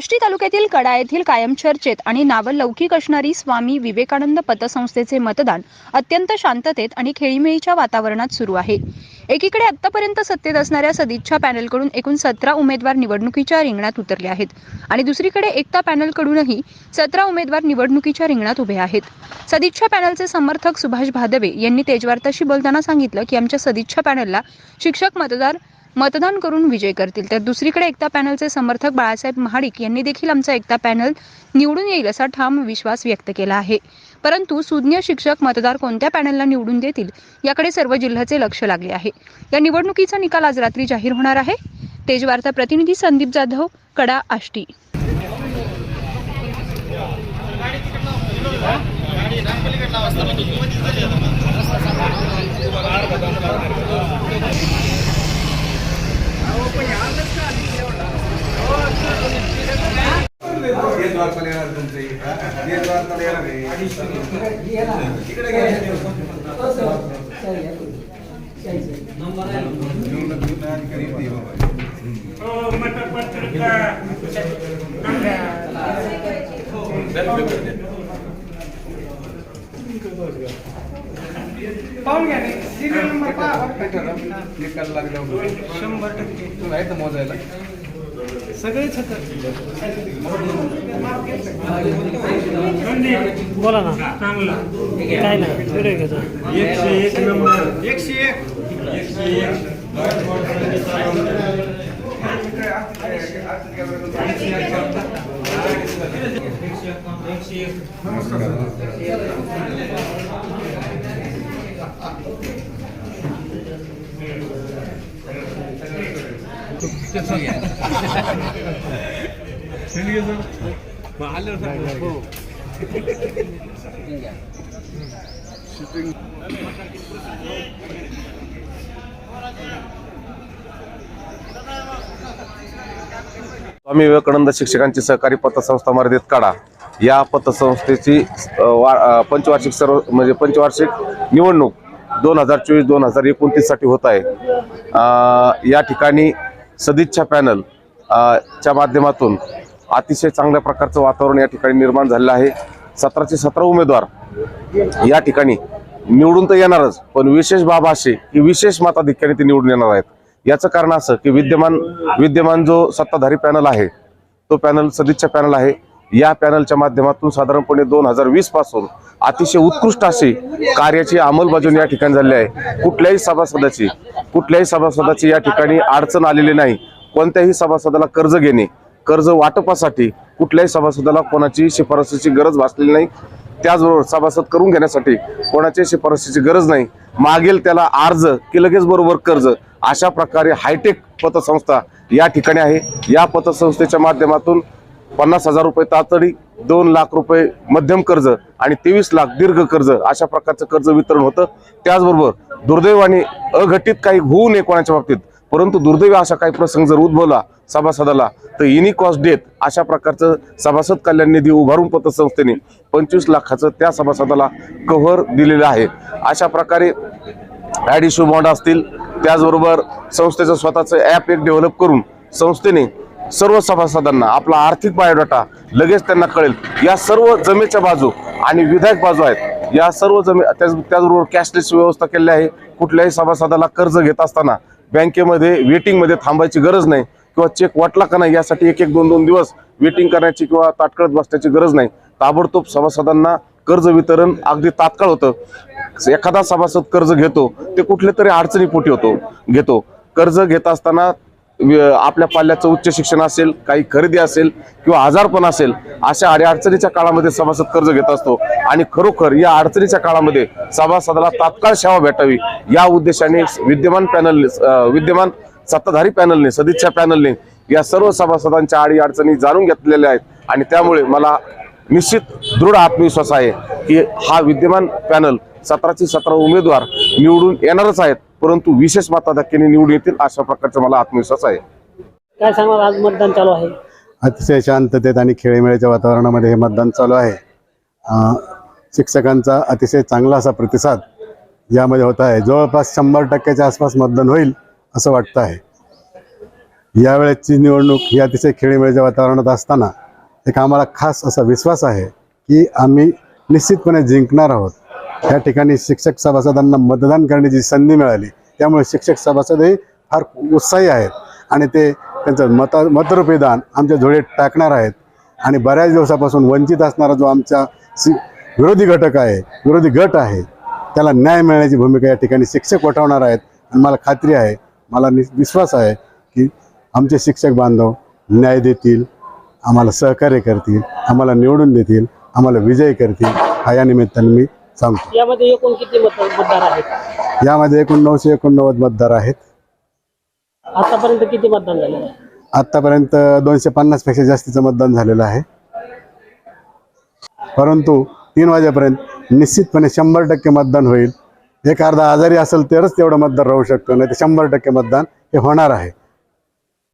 आष्टी तालुक्यातील कडा येथील कायम चर्चेत आणि नावलौकिक असणारी स्वामी विवेकानंद पतसंस्थेचे मतदान अत्यंत शांततेत आणि खेळीमेळीच्या वातावरणात सुरू आहे. एकीकडे आतापर्यंत सत्तेत असणाऱ्या सदिच्छा पॅनलकडून एकूण सतरा उमेदवार निवडणुकीच्या रिंगणात उतरले आहेत आणि दुसरीकडे एकता पॅनलकडूनही सतरा उमेदवार निवडणुकीच्या रिंगणात उभे आहेत. सदिच्छा पॅनलचे समर्थक सुभाष भादवे यांनी तेजवार्ताशी बोलताना सांगितलं की आमच्या सदिच्छा पॅनलला शिक्षक मतदार मतदान करून विजय करतील. तर दुसरीकडे एकता पॅनलचे समर्थक बाळासाहेब महाडिक यांनी देखील आमचा एकता पॅनल निवडून येईल असा ठाम विश्वास व्यक्त केला आहे. परंतु सुज्ञ शिक्षक मतदार कोणत्या पॅनलला निवडून देतील याकडे सर्व जिल्ह्याचे लक्ष लागले आहे. या निवडणुकीचा निकाल आज रात्री जाहीर होणार आहे. तेजवार्ता प्रतिनिधी संदीप जाधव कडा आष्टी हे द्वार पण येणार तुमचे हे द्वार पण येणार आहे. इकडे घे. निवडणूक अधिकारी ते बाबा. पाहून घ्या. Serial number? निकाल लागल्यावर शंभर टक्के तुम्ही आहे मोजायला सगळेच बोला ना. काय नाही. व्हिडिओ घेतो. एकशे एक नंबर. एकशे एक. स्वामी विवेकानंद शिक्षकांची सहकारी पतसंस्था मर्यादित काढा. या पतसंस्थेची वा पंचवार्षिक सर्व म्हणजे पंचवार्षिक निवडणूक दोन हजार चोवीस दोन हजार एकोणतीससाठी होत आहे. या ठिकाणी सदिच्छा पॅनल च्या माध्यमातून अतिशय चांगल्या प्रकारचं वातावरण या ठिकाणी निर्माण झालेलं आहे. सतराचे सतरा उमेदवार या ठिकाणी निवडून तर येणारच पण विशेष बाब अशी की विशेष मताधिक्याने ते निवडून येणार आहेत. याचं कारण असं की विद्यमान विद्यमान जो सत्ताधारी पॅनल आहे तो पॅनल सदिच्छा पॅनल आहे. या पॅनलच्या माध्यमातून साधारणपणे दोन हजार वीसपासून अतिशय उत्कृष्ट अशी कार्याची अंमलबजावणी या ठिकाणी झालेली आहे. कुठल्याही सभासदाची कुठल्याही सभासदाची या ठिकाणी अडचण आलेली नाही. कोणत्याही सभासदाला कर्ज घेणे कर्ज वाटपासाठी कुठल्याही सभासदाला कोणाची शिफारसीची गरज भासलेली नाही. त्याचबरोबर सभासद करून घेण्यासाठी कोणाची शिफारसीची गरज नाही. मागेल त्याला अर्ज की लगेच बरोबर कर्ज अशा प्रकारे हायटेक पतसंस्था या ठिकाणी आहे. या पतसंस्थेच्या माध्यमातून पन्नास हजार रुपये तातडी दोन लाख रुपये मध्यम कर्ज आणि तेवीस लाख दीर्घ कर्ज अशा प्रकारचं कर्ज वितरण होतं. त्याचबरोबर दुर्दैवाने अघटित काही होऊ नये कोणाच्या बाबतीत परंतु दुर्दैवी असा काही प्रसंग जर उद्भवला सभासदाला तर इनी कॉस्ट डेथ अशा प्रकारचं सभासद कल्याण निधी उभारून पतसंस्थेने पंचवीस लाखाचं त्या सभासदाला कव्हर दिलेलं आहे. अशा प्रकारे ॲडिशो बॉन्ड असतील त्याचबरोबर संस्थेचं स्वतःचं ॲप एक डेव्हलप करून संस्थेने सर्व सभासदांना आपला आर्थिक बायोडाटा लगेच त्यांना कळेल. या सर्व जमेच्या बाजू आणि विधायक बाजू आहेत या सर्व जमे त्याचबरोबर कॅशलेस व्यवस्था केलेली आहे. कुठल्याही सभासदाला कर्ज घेत असताना बँकेमध्ये वेटिंगमध्ये थांबायची गरज नाही किंवा चेक वाटला का नाही यासाठी एक एक दोन दोन दिवस वेटिंग करण्याची किंवा ताटकळत बसण्याची गरज नाही. ताबडतोब सभासदांना कर्ज वितरण अगदी तात्काळ होतं. एखादा सभासद कर्ज घेतो ते कुठल्या तरी अडचणीपोटी होतो घेतो. कर्ज घेत असताना आपल्या पाल्याचं उच्च शिक्षण असेल काही खरेदी असेल किंवा आजारपण असेल अशा अडचणीच्या काळामध्ये सभासद कर्ज घेत असतो. आणि खरोखर या अडचणीच्या काळामध्ये सभासदाला तात्काळ सेवा भेटावी या उद्देशाने विद्यमान पॅनल विद्यमान सत्ताधारी पॅनलने सदिच्छा पॅनलने या सर्व सभासदांच्या आडी अडचणी जाणून घेतलेल्या आहेत. आणि त्यामुळे मला निश्चित दृढ आत्मविश्वास आहे की हा विद्यमान पॅनल सतराचे सतरा उमेदवार निवडून येणारच आहेत. परंतु विशेष मताधिक्याने निवडून येतील अशा प्रकारचा मला आत्मविश्वास आहे. काय सांगणार आज मतदान चालू आहे? अतिशय शांततेत आणि खेळीमेळीच्या वातावरणामध्ये हे मतदान चालू आहे. शिक्षकांचा अतिशय चांगला असा प्रतिसाद यामध्ये होत आहे. जवळपास शंभर टक्क्याच्या आसपास मतदान होईल असं वाटतं आहे. यावेळेची निवडणूक ही अतिशय खेळीमेळीच्या वातावरणात असताना एक आम्हाला खास असा विश्वास आहे की आम्ही निश्चितपणे जिंकणार आहोत. या ठिकाणी शिक्षक सभासदांना मतदान करण्याची संधी मिळाली. त्यामुळे शिक्षक सभासदही फार उत्साही आहेत आणि ते त्यांचं मत मतरूपी दान आमच्या झोळेत टाकणार आहेत. आणि बऱ्याच दिवसापासून वंचित असणारा जो आमचा सि विरोधी घटक आहे विरोधी गट आहे त्याला न्याय मिळण्याची भूमिका या ठिकाणी शिक्षक वठवणार आहेत. आणि मला खात्री आहे मला नि विश्वास आहे की आमचे शिक्षक बांधव न्याय देतील आम्हाला सहकार्य करतील आम्हाला निवडून देतील आम्हाला विजय करतील. हा या निमित्ताने मी सांगतो. यामध्ये एकूण किती मत मतदार आहेत? यामध्ये एकूण नऊशे एकोणनव्वद मतदार आहेत. आतापर्यंत किती मतदान झालेलं आहे? आत्तापर्यंत दोनशे पन्नासपेक्षा जास्तीचं मतदान झालेलं आहे. परंतु तीन वाजेपर्यंत निश्चितपणे शंभर टक्के मतदान होईल. एक अर्धा आजारी असेल तरच तेवढं मतदार राहू शकतो नाही तर शंभर टक्के मतदान हे होणार आहे.